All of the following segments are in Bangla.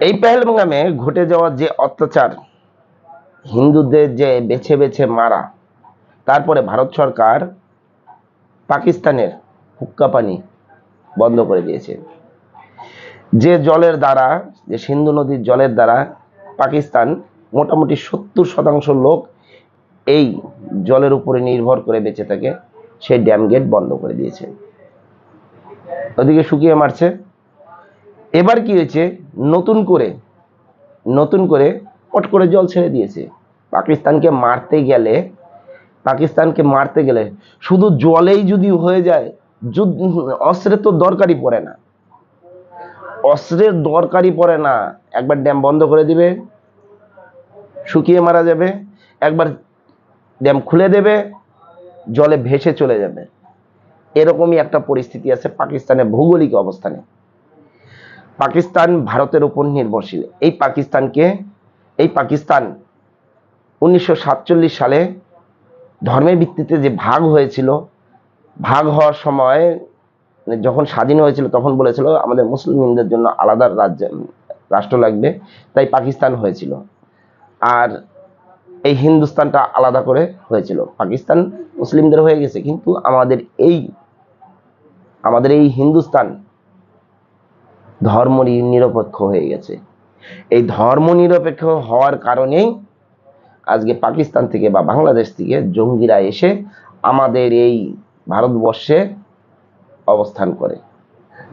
এই পেহেলগামে ঘটে যাওয়া যে অত্যাচার, হিন্দুদের যে বেছে বেছে মারা, তারপরে ভারত সরকার পাকিস্তানের হুক্কা পানি বন্ধ করে দিয়েছে। যে জলের দ্বারা, যে সিন্ধু নদীর জলের দ্বারা পাকিস্তান মোটামুটি সত্তর শতাংশ লোক এই জলের উপরে নির্ভর করে বেঁচে থাকে, সেই ড্যাম গেট বন্ধ করে দিয়েছে। ওদিকে শুকিয়ে মারছে। এবার কি হয়েছে? নতুন করে নতুন করে পট করে জল ছেড়ে দিয়েছে। পাকিস্তানকে মারতে গেলে, পাকিস্তানকে মারতে গেলে শুধু জলেই যদি হয়ে যায়, যুদ্ধ, অস্ত্রের তো দরকারই পড়ে না। অস্ত্রের দরকারই পড়ে না। একবার ড্যাম বন্ধ করে দিবে, শুকিয়ে মারা যাবে। একবার ড্যাম খুলে দেবে, জলে ভেসে চলে যাবে। এরকমই একটা পরিস্থিতি আছে পাকিস্তানের ভৌগোলিক অবস্থানে। পাকিস্তান ভারতের উপর নির্ভরশীল। এই পাকিস্তানকে, এই পাকিস্তান উনিশশো সাতচল্লিশ সালে ধর্মের ভিত্তিতে যে ভাগ হয়েছিল, ভাগ হওয়ার সময় মানে যখন স্বাধীন হয়েছিল তখন বলেছিল, আমাদের মুসলিমদের জন্য আলাদা রাজ্য, রাষ্ট্র লাগবে। তাই পাকিস্তান হয়েছিল। আর এই হিন্দুস্তানটা আলাদা করে হয়েছিল। পাকিস্তান মুসলিমদের হয়ে গেছে, কিন্তু আমাদের এই আমাদের এই হিন্দুস্তান ধর্ম নিরপেক্ষ হয়ে গেছে। এই ধর্ম নিরপেক্ষ হওয়ার কারণেই আজকে পাকিস্তান থেকে বা বাংলাদেশ থেকে জঙ্গিরা এসে আমাদের এই ভারতবর্ষে অবস্থান করে।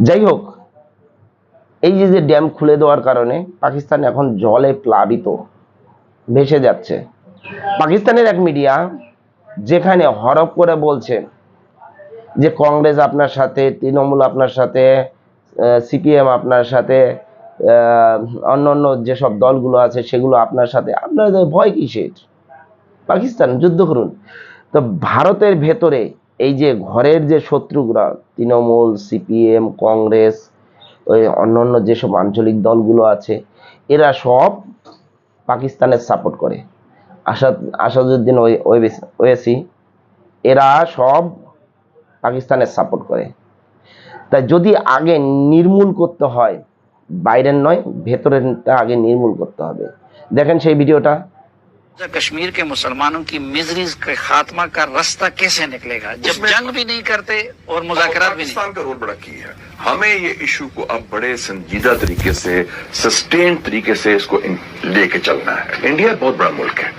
যাই হোক, এই যে যে ড্যাম খুলে দেওয়ার কারণে পাকিস্তান এখন জলে প্লাবিত, ভেসে যাচ্ছে। পাকিস্তানের এক মিডিয়া যেখানে হরফ করে বলছে যে, কংগ্রেস আপনার সাথে, তৃণমূল আপনার সাথে সিপিএম আপনার সাথে অন্য অন্য যেসব দলগুলো আছে সেগুলো আপনার সাথে। আপনাদের ভয় কিসের? পাকিস্তান, যুদ্ধ করুন। তো ভারতের ভেতরে এই যে ঘরের যে শত্রুগুলা, তৃণমূল, সিপিএম, কংগ্রেস, ওই অন্যান্য যেসব আঞ্চলিক দলগুলো আছে, এরা সব পাকিস্তানের সাপোর্ট করে। আসাদ, আসাদুদ্দিন ওয়েসি, এরা সব পাকিস্তানের সাপোর্ট করে। তাই যদি আগে নির্মূল করতে হয় বাইরের নয় ভেতরেরটা আগে নির্মূল করতে হবে দেখেন সেই ভিডিওটা कश्मीर के मुसलमानों की मिजरीज के खात्मा का रास्ता कैसे निकलेगा जब उसमें- जंग भी नहीं करते और मुजाकरात भी नहीं पाकिस्तान का रोल बड़ा की है हमें ये इशू को अब बड़े संजीदा तरीके से सस्टेन तरीके से इसको इन- लेके चलना है इंडिया बहुत बड़ा मुल्क है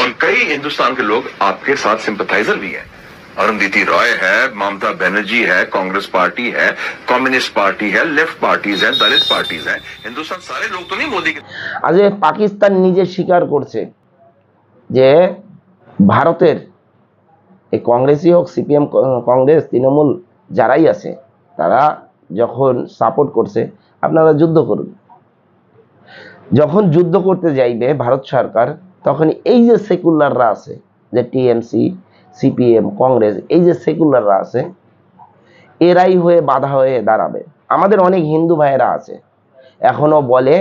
और कई हिंदुस्तान के लोग आपके साथ सिंपथाइजर भी हैं अरुंधति रॉय है ममता बनर्जी है कांग्रेस पार्टी है कम्युनिस्ट पार्टी है लेफ्ट पार्टीज है दलित पार्टीज हैं हिंदुस्तान सारे लोग तो नहीं मोदी के আজকে পাকিস্তান নিজে স্বীকার করছে যে ভারতের এই কংগ্রেসই হোক সিপিএম কংগ্রেস তৃণমূল যারাই আছে তারা যখন সাপোর্ট করছে আপনারা যুদ্ধ করুন যখন যুদ্ধ করতে যাইবে ভারত সরকার তখন এই যে সেকুলাররা আছে যে টিএমসি সিপিএম, কংগ্রেস, এই যে সেকুলাররা আছে, এরাই হয়ে বাধা হয়ে দাঁড়াবে। আমাদের অনেক হিন্দু ভাইয়েরা আছে, এখনও বলে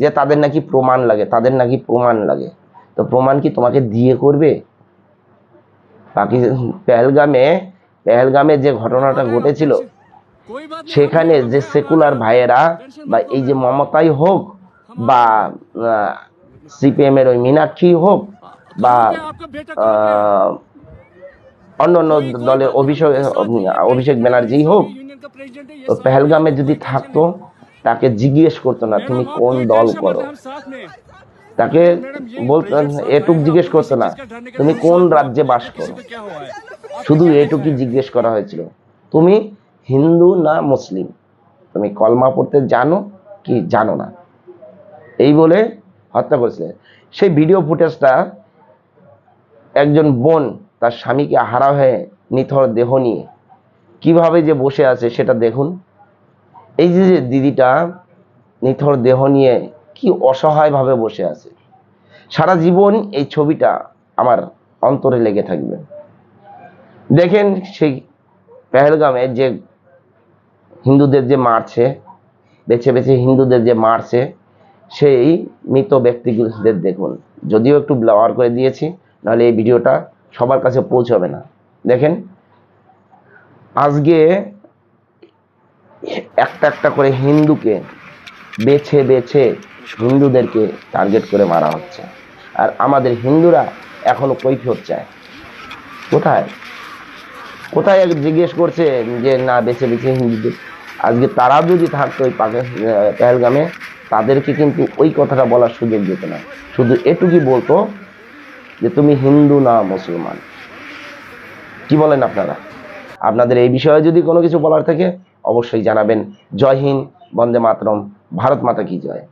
যে তাদের নাকি প্রমাণ লাগে, তাদের নাকি প্রমাণ লাগে। তো প্রমাণ কি তোমাকে দিয়ে করবে? বাকি পেহেলগামে পেহেলগামে যে ঘটনাটা ঘটেছিল, সেখানে যে সেকুলার ভাইয়েরা বা এই যে মমতাই হোক বা সিপিএম এর ওই মীনাক্ষী হোক বা অন্য অন্য দলের অভিষেক অভিষেক ব্যানার্জি হোক, তো পেহেলগামে যদি থাকতো, তাকে জিজ্ঞেস করতো না, তুমি কোন দল করো? তাকে বলতো, এটুক জিজ্ঞেস করতো না, তুমি কোন রাজ্যে বাস করো? শুধু এটুকুই জিজ্ঞেস করা হয়েছিল, তুমি হিন্দু না মুসলিম? তুমি কলমা পড়তে জানো কি জানো না? এই বলে হত্যা করেছে। সেই ভিডিও ফুটেজটা একজন বোন তার স্বামীকে হারা হয়ে নিথর দেহ নিয়ে। কীভাবে যে বসে আছে সেটা দেখুন। এই যে যে দিদিটা নিথর দেহ নিয়ে কি অসহায়ভাবে বসে আছে। সারা জীবন এই ছবিটা আমার অন্তরে লেগে থাকবে। দেখেন সেই পেহেলগামে যে হিন্দুদের যে মারছে, বেছে বেছে হিন্দুদের যে মারছে, সেই মৃত ব্যক্তিদের দেখুন। যদিও একটু ব্লাওয়ার করে দিয়েছি, নাহলে এই ভিডিওটা সবার কাছে পৌঁছবে না। দেখেন, আজকে একটা একটা করে হিন্দুকে বেছে বেছে হিন্দুদেরকে টার্গেট করে মারা হচ্ছে। আর আমাদের হিন্দুরা এখনও কৈফিয়ত চায়। কোথায়? কোথায় এক জিজ্ঞেস করছে যে, না, বেছে বেছে হিন্দুদের। আজকে তারা যদি থাকতো ওই পেহেলগামে, তাদেরকে কিন্তু ওই কথাটা বলার সুযোগ দিত না। শুধু এটুকুই বলতো যে তুমি হিন্দু না মুসলমান। কি বলেন আপনারা? আপনাদের এই বিষয়ে যদি কোনো কিছু বলার থাকে, অবশ্যই জানাবেন। জয় হিন্দ, বন্দে মাতরম, ভারত মাতা কি জয়।